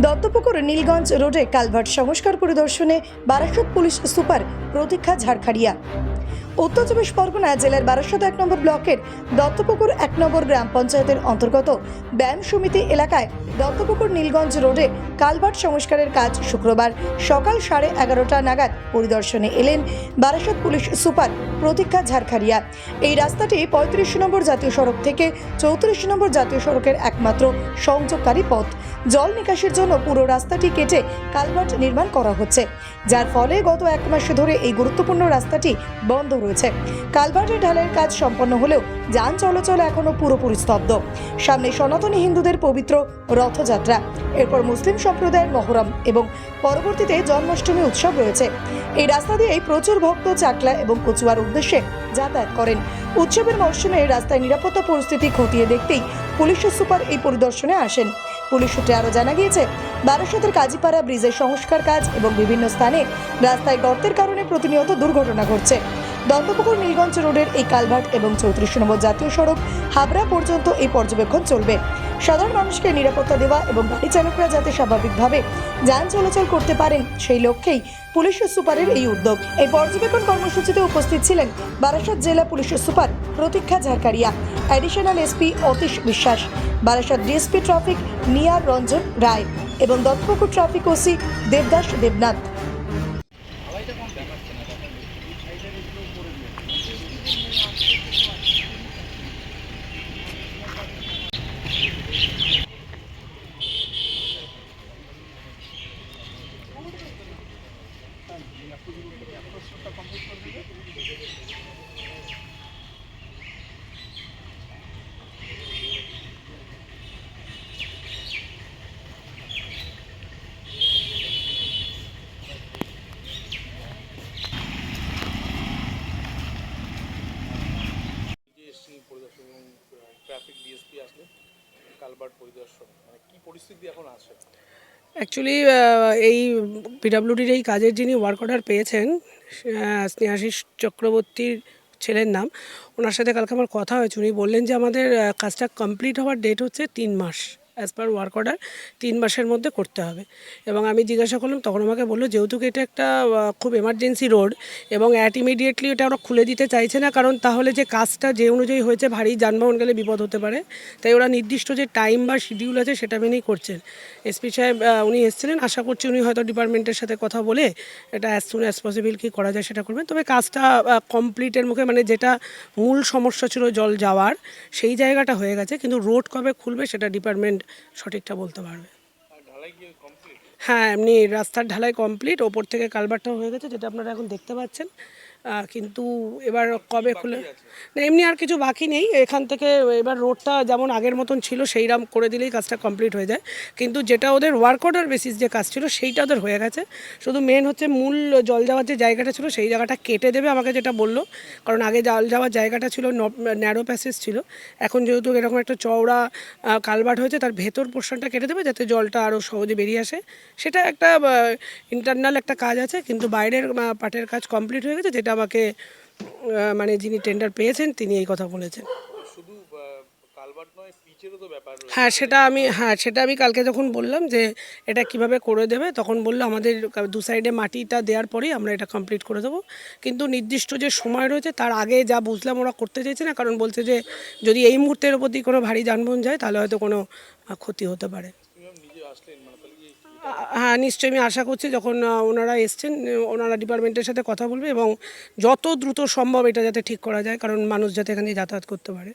দত্তপুকুর নীলগঞ্জ রোডে কালভার্ট সংস্কার পরিদর্শনে বারাসত পুলিশ সুপার প্রতীক্ষা ঝাড়খাড়িয়া। উত্তর চব্বিশ পরগনা জেলার বারাসত এক নম্বর ব্লকের দত্তপুকুর এক নম্বর গ্রাম পঞ্চায়েতের অন্তর্গত ব্যায়াম সমিতি এলাকায় দত্তপুকুর নীলগঞ্জ রোডে কালভার্ট সংস্কারের কাজ শুক্রবার সকাল সাড়ে এগারোটা নাগাদ পরিদর্শনে এলেন বারাসত পুলিশ সুপার প্রতীক্ষা ঝাড়খারিয়া এই রাস্তাটি পঁয়ত্রিশ নম্বর জাতীয় সড়ক থেকে চৌত্রিশ নম্বর জাতীয় সড়কের একমাত্র সংযোগকারী পথ। জল নিকাশের জন্য পুরো রাস্তাটি কেটে কালভার্ট নির্মাণ করা হচ্ছে। যার ফলে গত এক মাস ধরে এই গুরুত্বপূর্ণ রাস্তাটি বন্ধ রয়েছে। কালভার্টের ঢালাইয়ের কাজ সম্পন্ন হলেও যান চলাচল এখনও পুরোপুরি স্তব্ধ। সামনে সনাতনী হিন্দুদের পবিত্র রথযাত্রা। এরপর মুসলিম সম্প্রদায়ের মহরম এবং পরবর্তীতে জন্মাষ্টমী উৎসব রয়েছে। এই রাস্তা দিয়েই প্রচুর ভক্ত চাকলা এবং কচুয়ার উদ্দেশ্যে যাতায়াত করেন। উৎসবের মরশুমে রাস্তায় নিরাপত্তা পরিস্থিতি খতিয়ে দেখতেই পুলিশ সুপার এই পরিদর্শনে আসেন। পুলিশ সূত্রে আরও জানা গিয়েছে, বারাসতের কাজীপাড়া ব্রিজের সংস্কার কাজ এবং বিভিন্ন স্থানে রাস্তায় গর্তের কারণে প্রতিনিয়ত দুর্ঘটনা ঘটছে। দন্তপুকুর নীলগঞ্জ রোডের এই কালভার্ট এবং চৌত্রিশ নম্বর জাতীয় সড়ক হাবড়া পর্যন্ত এই পর্যবেক্ষণ চলবে। সাধারণ মানুষকে নিরাপত্তা দেওয়া এবং গাড়ি চালকরা যাতে স্বাভাবিকভাবে যান চলাচল করতে পারেন, সেই লক্ষ্যেই পুলিশ সুপারের এই উদ্যোগ। এই পর্যবেক্ষণ কর্মসূচিতে উপস্থিত ছিলেন বারাসাত জেলা পুলিশ সুপার প্রতীক্ষা ঝাড়কারিয়া additional SP Atish Biswas, Barasat DSP traffic Nihar Ranjan Roy এবং Duttapukur traffic OC Debdas Debnath. Traffic DSP আসলে পরিদর্শন মানে কি পরিস্থিতি এখন আছে? অ্যাকচুয়ালি এই পিডাব্লিউডির এই কাজের যিনি ওয়ার্ক অর্ডার পেয়েছেন স্নেহাশিস চক্রবর্তীর ছেলের নাম, ওনার সাথে কালকে আমার কথা হয়েছে। উনি বললেন যে আমাদের কাজটা কমপ্লিট হওয়ার ডেট হচ্ছে তিন মাস। অ্যাজ পার ওয়ার্ক অর্ডার তিন মাসের মধ্যে করতে হবে। এবং আমি জিজ্ঞাসা করলাম, তখন আমাকে বলল, যেহেতু এটা একটা খুব এমার্জেন্সি রোড এবং অ্যাট ইমিডিয়েটলি এটা ওরা খুলে দিতে চাইছে না, কারণ তাহলে যে কাজটা যে অনুযায়ী হয়েছে, ভারী যানবাহন গেলে বিপদ হতে পারে। তাই ওরা নির্দিষ্ট যে টাইম বা শিডিউল আছে, সেটা মেনেই করছেন। এসপি সাহেব উনি এসেছিলেন। আশা করছি উনি হয়তো ডিপার্টমেন্টের সাথে কথা বলে এটা অ্যাজ সুন অ্যাজ পসিবল কী করা যায় সেটা করবেন। তবে কাজটা কমপ্লিটের মুখে মানে যেটা মূল সমস্যা ছিল জল যাওয়ার, সেই জায়গাটা হয়ে গেছে। কিন্তু রোড কবে খুলবে, সেটা ডিপার্টমেন্ট সঠিকটা বলতে পারবে। হ্যাঁ এমনি রাস্তার ঢালাই কমপ্লিট ওপর থেকে কালভারটাও হয়ে গেছে, যেটা আপনারা এখন দেখতে পাচ্ছেন। কিন্তু এবার কবে খুলে না এমনি আর কিছু বাকি নেই। এখান থেকে এবার রোডটা যেমন আগের মতন ছিল সেইরাম করে দিলেই কাজটা কমপ্লিট হয়ে যায়। কিন্তু যেটা ওদের ওয়ার্ক অর্ডার বেসিস যে কাজ ছিল সেইটা ওদের হয়ে গেছে। শুধু মেন হচ্ছে মূল জল যাওয়ার যে জায়গাটা ছিল সেই জায়গাটা কেটে দেবে আমাকে যেটা বলল। কারণ আগে জল যাওয়ার জায়গাটা ছিল ন্যারো প্যাসেজ ছিল। এখন যেহেতু এরকম একটা চওড়া কালভার্ট হয়েছে তার ভেতর পোর্শনটা কেটে দেবে যাতে জলটা আরও সহজে বেরিয়ে আসে। সেটা একটা ইন্টারনাল একটা কাজ আছে কিন্তু বাইরের পাটের কাজ কমপ্লিট হয়ে গেছে যেটা আমাকে মানে যিনি টেন্ডার পেয়েছেন তিনি এই কথা বলেছেন। হ্যাঁ সেটা আমি হ্যাঁ সেটা আমি কালকে যখন বললাম যে এটা কীভাবে করে দেবে তখন বলল আমাদের দু সাইডে মাটিটা দেওয়ার পরেই আমরা এটা কমপ্লিট করে দেবো। কিন্তু নির্দিষ্ট যে সময় রয়েছে তার আগে যা বুঝলাম ওরা করতে চাইছে না কারণ বলছে যে যদি এই মুহূর্তের দিয়ে কোনো ভারী যানবাহন যায় তাহলে হয়তো কোনো ক্ষতি হতে পারে। হ্যাঁ নিশ্চয়ই আমি আশা করছি যখন ওনারা এসছেন ওনারা ডিপার্টমেন্টের সাথে কথা বলবে এবং যত দ্রুত সম্ভব এটা যাতে ঠিক করা যায়, কারণ মানুষ যাতে এখানে যাতায়াত করতে পারে।